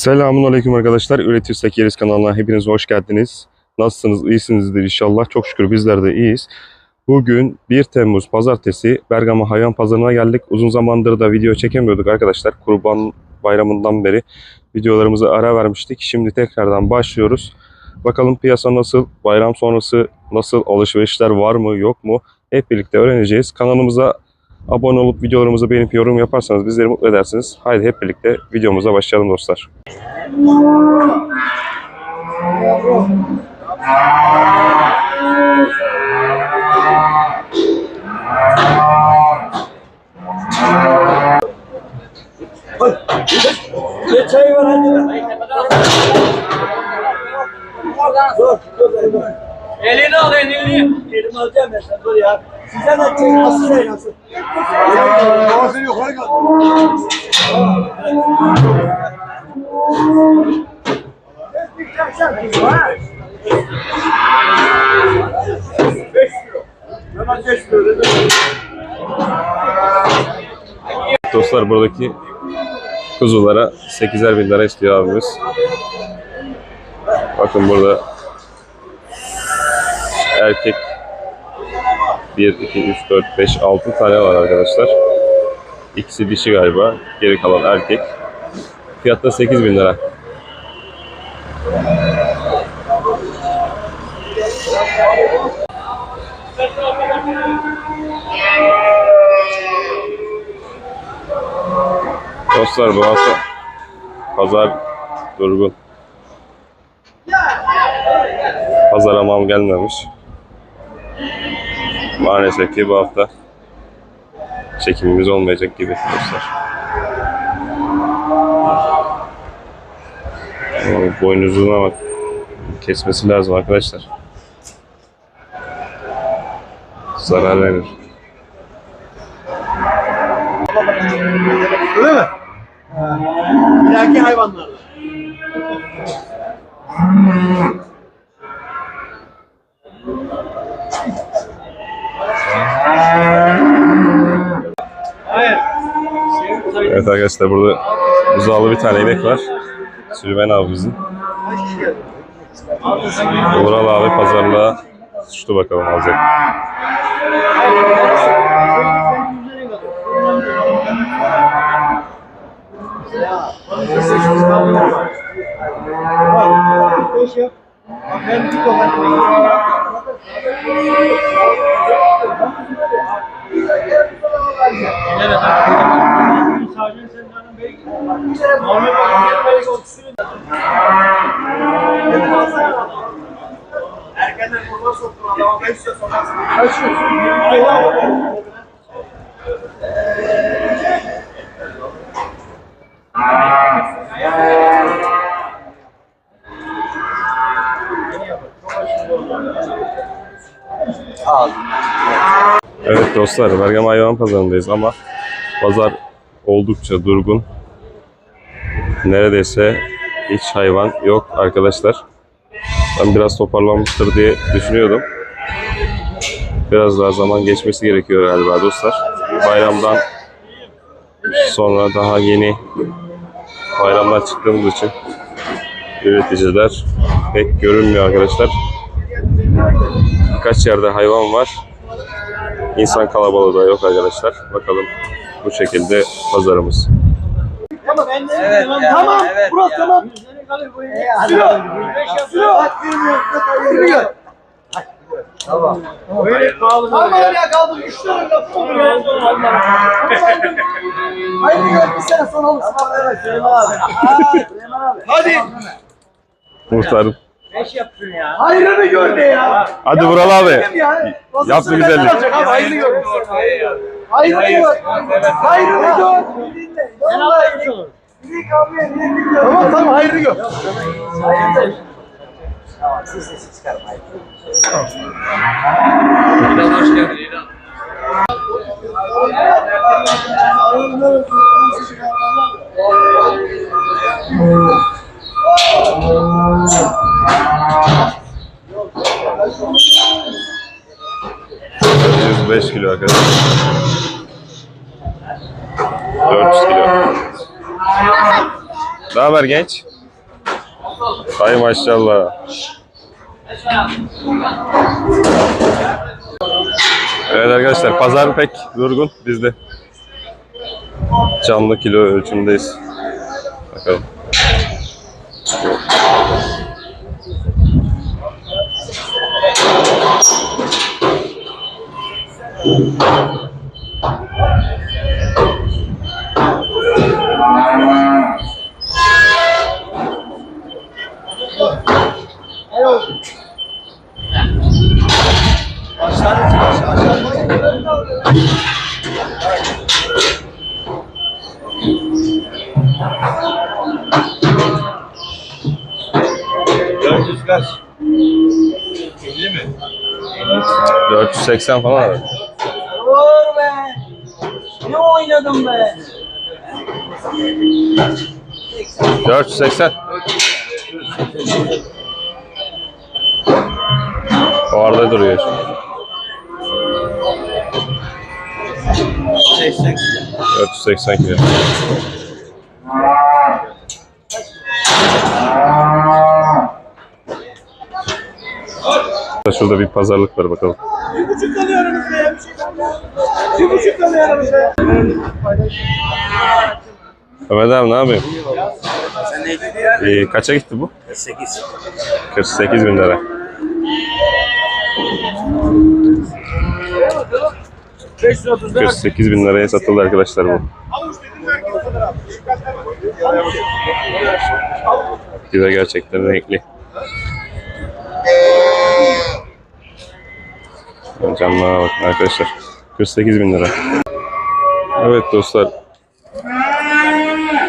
Selamun Aleyküm arkadaşlar. Üretirsek Yeriz kanalına hepiniz hoş geldiniz. Nasılsınız? İyisinizdir inşallah. Çok şükür bizler de iyiyiz. Bugün 1 Temmuz Pazartesi Bergama Hayvan Pazarı'na geldik. Uzun zamandır da video çekemiyorduk arkadaşlar. Kurban Bayramı'ndan beri videolarımızı ara vermiştik. Şimdi tekrardan başlıyoruz. Bakalım piyasa nasıl? Bayram sonrası nasıl? Alışverişler var mı yok mu? Hep birlikte öğreneceğiz. Kanalımıza abone olup videolarımızı beğenip yorum yaparsanız bizleri mutlu edersiniz. Haydi hep birlikte videomuza başlayalım dostlar. Var hadi. Dur, dur, dur. Elini al elini. Elimi alacağım ben sen dur ya. Size Nasıl şey nasıl? Kafasını yukarı. Dostlar buradaki kuzulara 8'er bin lira istiyor abimiz. Bakın burada erkek 1, 2, 3, 4, 5, 6 tane var arkadaşlar. İkisi dişi galiba. Geri kalan erkek. Fiyat da 8 bin lira. Dostlar bu hafta pazar durgun. Pazara mal gelmemiş. Maalesef ki bu hafta çekimimiz olmayacak gibi dostlar. Ama Boynuzluğuna bak. Kesmesi lazım arkadaşlar. Zarar verir. Öyle mi? İleriki hayvanlarla. Evet arkadaşlar burada buzağlı bir tane inek var. Süleyman abimizin. Uğral abi pazarlığa suçlu bakalım alacak. Ben Herkese kurma soktuğuna devam etsin. Kaçın. Dostlar Bergama Hayvan Pazarı'ndayız ama pazar oldukça durgun. Neredeyse hiç hayvan yok arkadaşlar. Ben biraz toparlanmıştır diye düşünüyordum. Biraz daha zaman geçmesi gerekiyor galiba dostlar. Bayramdan sonra daha yeni bayramlar çıktığımız için üreticiler pek görünmüyor arkadaşlar. Birkaç yerde hayvan var. İnsan kalabalığı da yok arkadaşlar. Bakalım bu şekilde pazarımız. Tamam Evet, tamam. evet. Sürüyor. Sürüyor. Sürüyor. Tamam. Öyle kaldı. Tamam ya kaldı. Üç tane lafı olur ya. Hayır gör bir sene sonra alırsın. Süleyman abi. Süleyman abi. Hadi. Muhtarım. Ne iş yaptın ya? Hayrını gör ne ya? Hadi Vural abi. Ya. Yap bir güzellik. Olacak abi, Hayrını gör. Hayrını gör. Hayrını gör. Vallahi. İlik abi, ilik gör. Tamam tamam hayrını gör. Hayrını gör. Tamam, siz sesi çıkarın. İlan hoş geldin İlan. Thank you. 105 kilo arkadaşlar. 400 kilo. Ne haber genç? Hay maşallah. Evet arkadaşlar pazar pek durgun bizde. Canlı kilo ölçümündeyiz. Bakalım. Thank kaç? 480 falan herhalde. Vur be. Ne oynadım be. 480. O arada duruyor şimdi. 480 kilo. Şurada bir pazarlık var bakalım. Bir buçuk kalıyor aramızda ya. Bir şey. Bir buçuk kalıyor aramızda ya. Mehmet abi ne yapıyorsun? Ee, kaça gitti bu? 48. 48 bin lira. Beş yüz otuz lira. 48 bin liraya satıldı arkadaşlar bu. Bir de gerçekten renkli. Camlara bakın arkadaşlar. 48 bin lira. Evet dostlar.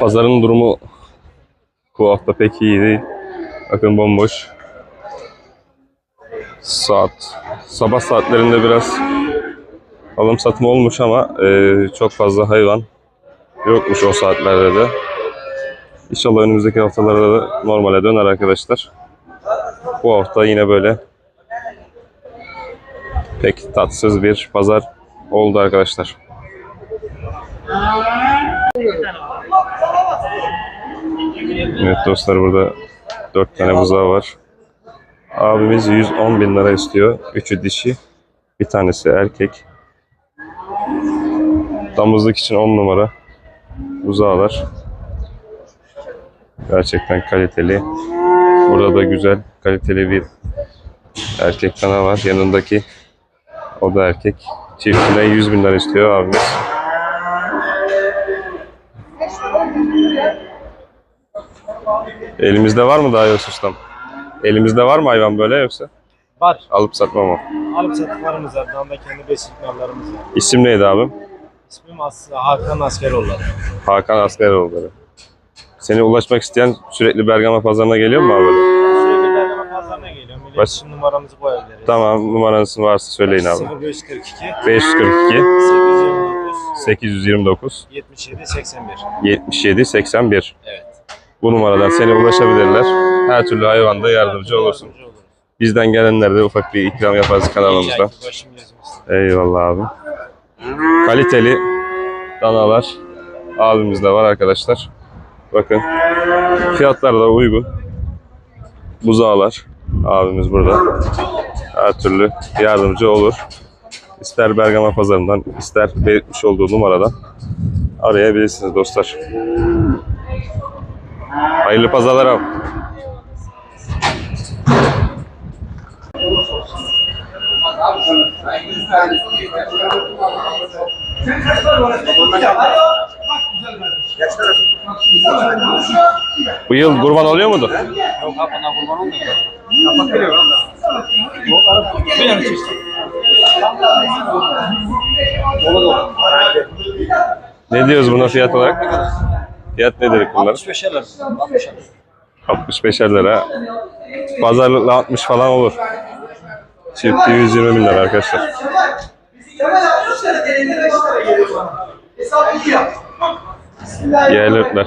Pazarın durumu bu hafta pek iyi değil. Bakın bomboş. Saat. Sabah saatlerinde biraz alım satım olmuş ama e, çok fazla hayvan yokmuş o saatlerde de. İnşallah önümüzdeki haftalarda da normale döner arkadaşlar. Bu hafta yine böyle pek tatsız bir pazar oldu arkadaşlar. Evet dostlar burada 4 tane buzağı var. Abimiz 110 bin lira istiyor. Üçü dişi. Bir tanesi erkek. Damızlık için 10 numara buzağlar. Gerçekten kaliteli. Burada da güzel kaliteli bir erkek dana var. Yanındaki o da erkek. Çiftine 100 bin lira istiyor abimiz. Elimizde var mı daha yoksa ustam? Elimizde var mı hayvan böyle yoksa? Var. Alıp satma mı? Alıp sattıklarımız var. Daha da kendi besin mallarımız var. İsim neydi abim? İsmim aslında Hakan Askeroğlu. Hakan Askeroğlu. Seni ulaşmak isteyen sürekli Bergama pazarına geliyor mu abi? böyle? İletişim numaramızı koyabiliriz. Tamam numaranız varsa söyleyin abi. 0542 542 829 829 77 81. 77 81. Evet. Bu numaradan seni ulaşabilirler. Her türlü hayvanda yardımcı olursun. Bizden gelenlere de ufak bir ikram yaparız kanalımızda. Eyvallah abi. Kaliteli danalar abimizde var arkadaşlar. Bakın fiyatlar da uygun. Buzağlar abimiz burada. Her türlü yardımcı olur. İster Bergama pazarından ister belirtmiş olduğu numaradan arayabilirsiniz dostlar. Hayırlı pazarlar abi. Bu yıl kurban oluyor mudur? Ne diyoruz buna fiyat olarak? Fiyat nedir bunlar? 65 lira. 60 lira. 65'er lira. Pazarlıkla 60 falan olur. Çifti 120 bin lira arkadaşlar. Kemal 60 lira gelin 5 lira geliyor bana. Hesap iyi yap. Bismillahirrahmanirrahim. Yerli ırklar.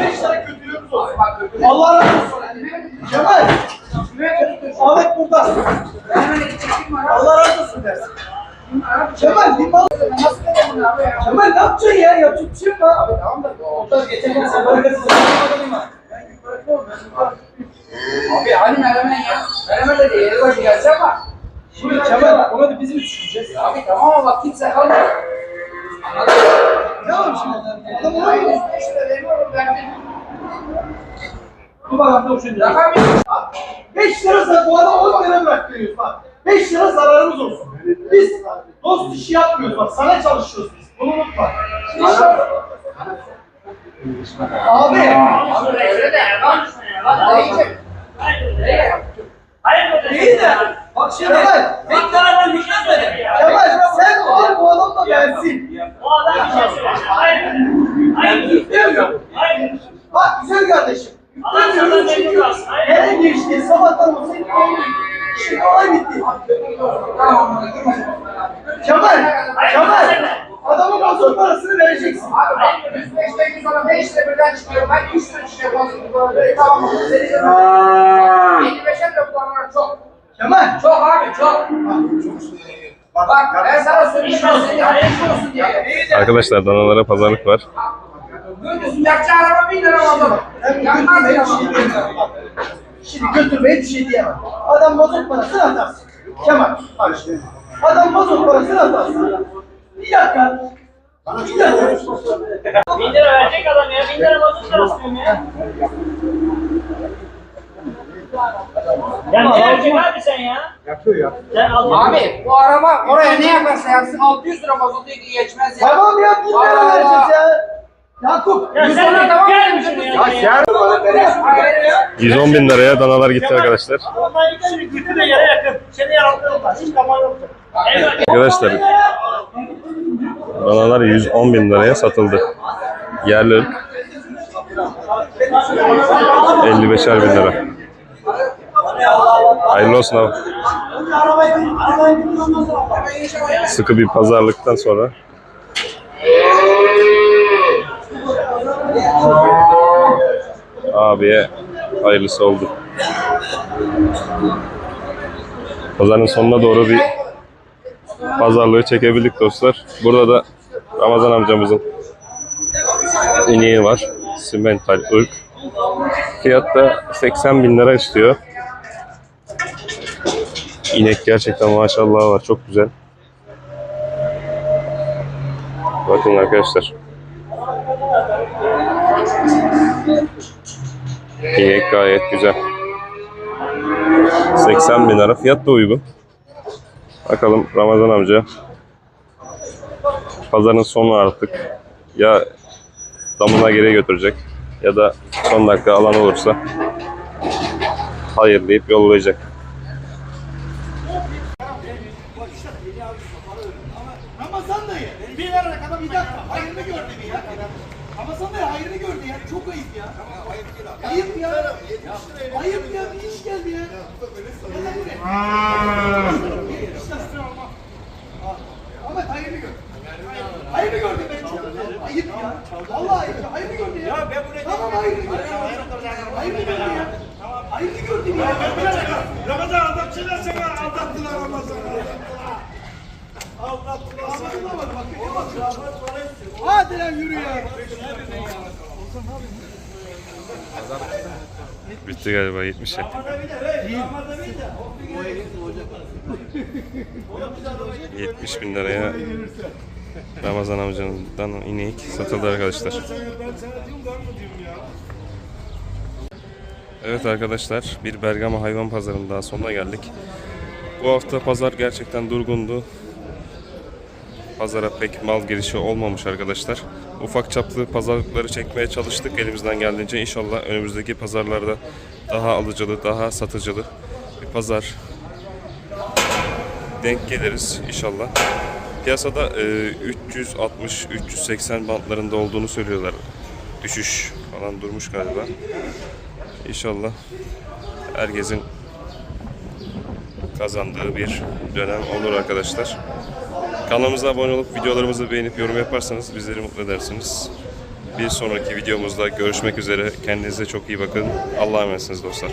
5 lira kötülüyoruz olsun. Allah razı olsun. Kemal. Ahmet burada. Allah razı olsun dersin. Kemal bir mal. Kemal ne yapacaksın ya? Yapacak bir şey yok. Abi tamam da. Onlar geçen gün sen böyle Abi hani menemen ya? Menemen de değil. Yeri başı gelse ama. Şimdi Kemal ona da bizim düşüneceğiz. Abi tamam ama bak kimse kalmadı. Anladın mı? Ne var şimdi? Adam mı? işte veriyorum ben de. Dur bak dur şimdi. Rakam yok. 5 lira zarar, bu adam 10 lira bırak veriyoruz bak. 5 lira zararımız olsun. Biz dost işi yapmıyoruz bak, sana çalışıyoruz biz. Bunu unutma. İşte... Abi, Abi öyle de. Bak şimdi Kemal, taraftan bir şey söyle. Kemal sen al bu adam da versin. O adam bir şey söyle. Hayır. Hayır. Hayır. Bak güzel kardeşim. Yüklemiyorum çünkü her geçti sabahtan olsa İşin olay bitti. Kemal, Kemal. Adamın mazot parasını vereceksin. Abi ben 105'te 100 sonra 5 lira birden çıkıyorum. Ben 3 lira çıkıyorum. Böyle tamam. 55'e de kullanarak çok. Kemal. Çok abi çok. Bak ben sana söyleyeyim. Arkadaşlar danalara pazarlık var. Götürsün yakacağı araba 1000 lira. Ben Yakmaz ya. Şimdi götürmeye bir şey diyemem. Adam mazot parasını atarsın. Kemal. Bak işte. Adam mazot parasını atarsın. Bir dakika. Bir dakika. Bin lira verecek adam ya. Bin lira mazot parası diyorum ya. Ya ne yapacaksın abi sen ya? Yapıyor ya. Sen al. Abi bu araba oraya ne yaparsa yapsın 600 lira mazotu geçmez ya. Tamam ya bin lira vereceğiz ya. Yakup. Ya Biz sen ona de tamam gel mı? misin ya? Ya Ya Bana böyle yapma. Hayır ya. 110 bin liraya danalar gitti arkadaşlar. Arkadaşlar danalar 110 bin liraya satıldı. Yerli ırk 55'er bin lira. Hayırlı olsun abi. Sıkı bir pazarlıktan sonra abiye hayırlısı oldu. Pazarın sonuna doğru bir pazarlığı çekebildik dostlar. Burada da Ramazan amcamızın ineği var. Simental ırk. Fiyat da 80 bin lira istiyor. İnek gerçekten maşallah var. Çok güzel. Bakın arkadaşlar. İnek gayet güzel. 80 bin lira. Fiyat da uygun. Bakalım Ramazan amca. Pazarın sonu artık. Ya damına geri götürecek ya da son dakika alan olursa hayır deyip yollayacak. Ramazan dayı. Bir lira kadar bir dakika. Hayrını gördü bir ya. Ramazan dayı hayrını gördü ya. Çok ayıp ya. Ayıp ya. Ayıp ya. Bir iş geldi ya. Gel lan buraya. İşte sıra alma. Ahmet hayrını gör. Hayrını gördü ben çok. Ayıp ya. Vallahi ayıp ya. Hayrını gördü ya. Ya ben buraya Tamam hayrını gördü. Hayrını gördü ya. Hayrını gördü ya. Ramazan aldatçılar seni aldattılar Ramazan'ı. Aldattılar seni. Bak bak bak. Hadi lan yürü ya. Bitti galiba 70 ya. 70 bin liraya Ramazan amcanından inek satıldı arkadaşlar. Evet arkadaşlar bir Bergama hayvan pazarının daha sonuna geldik. Bu hafta pazar gerçekten durgundu. Pazara pek mal girişi olmamış arkadaşlar. Ufak çaplı pazarlıkları çekmeye çalıştık elimizden geldiğince. İnşallah önümüzdeki pazarlarda daha alıcılı, daha satıcılı bir pazar denk geliriz inşallah. Piyasada e, 360-380 bantlarında olduğunu söylüyorlar. Düşüş falan durmuş galiba. İnşallah herkesin kazandığı bir dönem olur arkadaşlar. Kanalımıza abone olup videolarımızı beğenip yorum yaparsanız bizleri mutlu edersiniz. Bir sonraki videomuzda görüşmek üzere. Kendinize çok iyi bakın. Allah'a emanetsiniz dostlar.